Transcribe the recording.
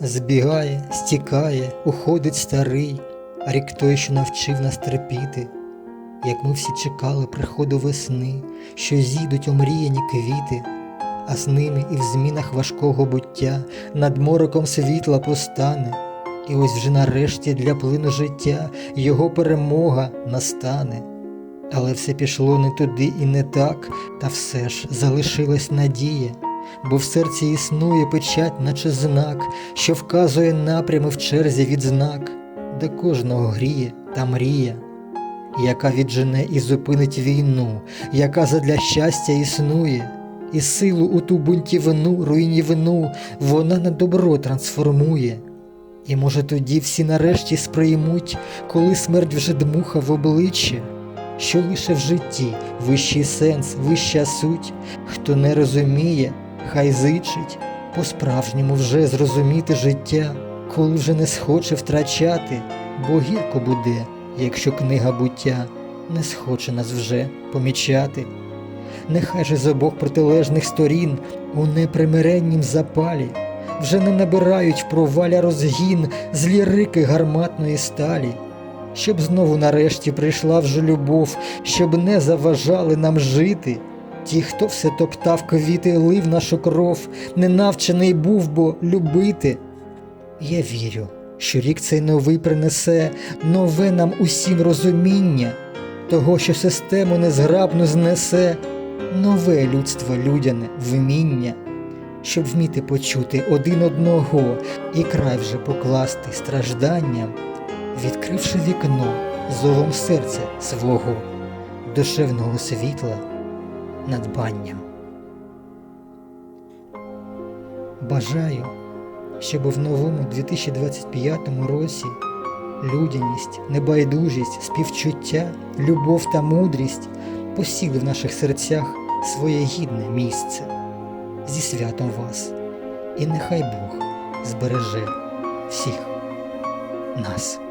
Збігає, стікає, уходить старий, а рік той, що навчив нас терпіти, як ми всі чекали приходу весни, що зійдуть омріяні квіти, а з ними і в змінах важкого буття над мороком світла постане, і ось вже нарешті для плину життя його перемога настане. Але все пішло не туди і не так, та все ж залишилась надія, бо в серці існує печать, наче знак, що вказує напрями в черзі відзнак, де кожного гріє та мрія, яка віджене і зупинить війну, яка задля щастя існує, і силу у ту бунтівину, руйнівину вона на добро трансформує. І може тоді всі нарешті сприймуть, коли смерть вже дмуха в обличчя, що лише в житті вищий сенс, вища суть, хто не розуміє, хай зичить, по-справжньому вже зрозуміти життя, коли вже не схоче втрачати, бо гірко буде, якщо книга буття не схоче нас вже помічати. Нехай же з обох протилежних сторін у непримиреннім запалі вже не набирають в проваля розгін злі рики гарматної сталі, щоб знову нарешті прийшла вже любов, щоб не заважали нам жити. Ті, хто все топтав квіти, лив нашу кров, не навчений був бо любити. Я вірю, що рік цей новий принесе нове нам усім розуміння, того, що систему незграбно знесе, нове людство людяне вміння, щоб вміти почути один одного і край вже покласти стражданням, відкривши вікно золом серця свого, душевного світла надбанням. Бажаю, щоб в новому 2025 році людяність, небайдужість, співчуття, любов та мудрість посіли в наших серцях своє гідне місце. Зі святом вас, і нехай Бог збереже всіх нас.